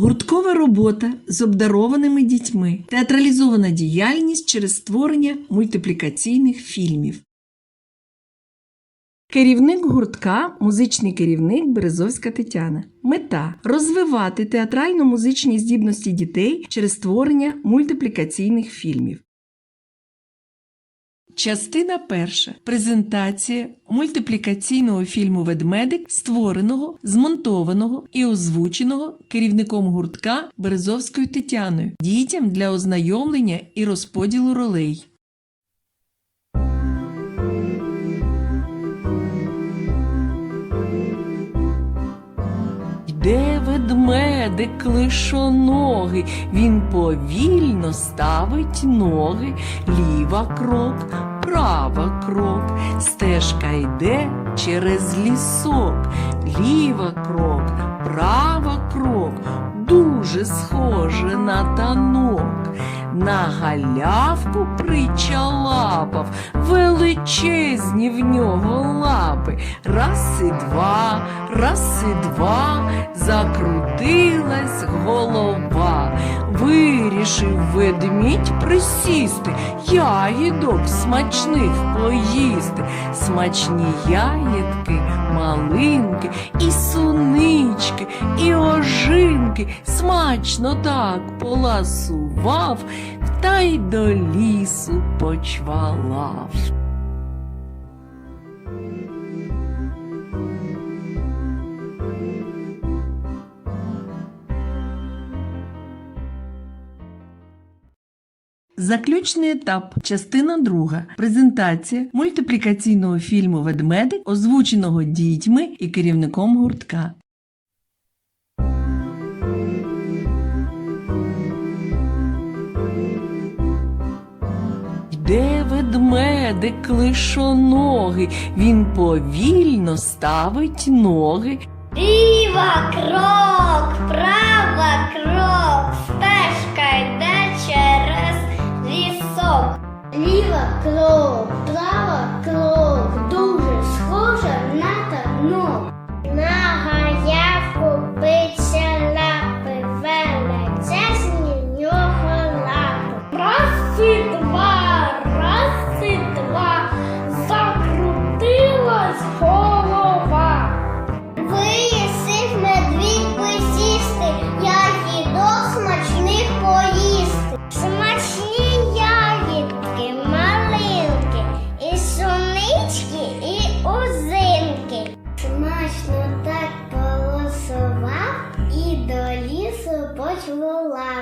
Гурткова робота з обдарованими дітьми, театралізована діяльність через створення мультиплікаційних фільмів. Керівник гуртка музичний керівник Березовська Тетяна. Мета розвивати театрально-музичні здібності дітей через створення мультиплікаційних фільмів. Частина перша. Презентація мультиплікаційного фільму Ведмедик, створеного, змонтованого і озвученого керівником гуртка Березовською Тетяною дітям для ознайомлення і розподілу ролей. Йде ведмедик клишоногий, він повільно ставить ноги, ліва крок, права крок, стежка йде через лісок, ліва крок, права крок, дуже схоже на танок. На галявку причалапав, величезні в нього лапи. Раз і два, раз і два, закрутилась голова. Вирішив ведмідь присісти, ягідок смачних поїсти. Смачні ягідки, ожинки. Смачно так поласував, та й до лісу почвалав. Заключний етап, частина друга. Презентація мультиплікаційного фільму Ведмедик, озвученого дітьми і керівником гуртка. Йде ведмедик клишоногий, він повільно ставить ноги, Ліва крок, права крок, стежка йде через лісок. Ліва крок, так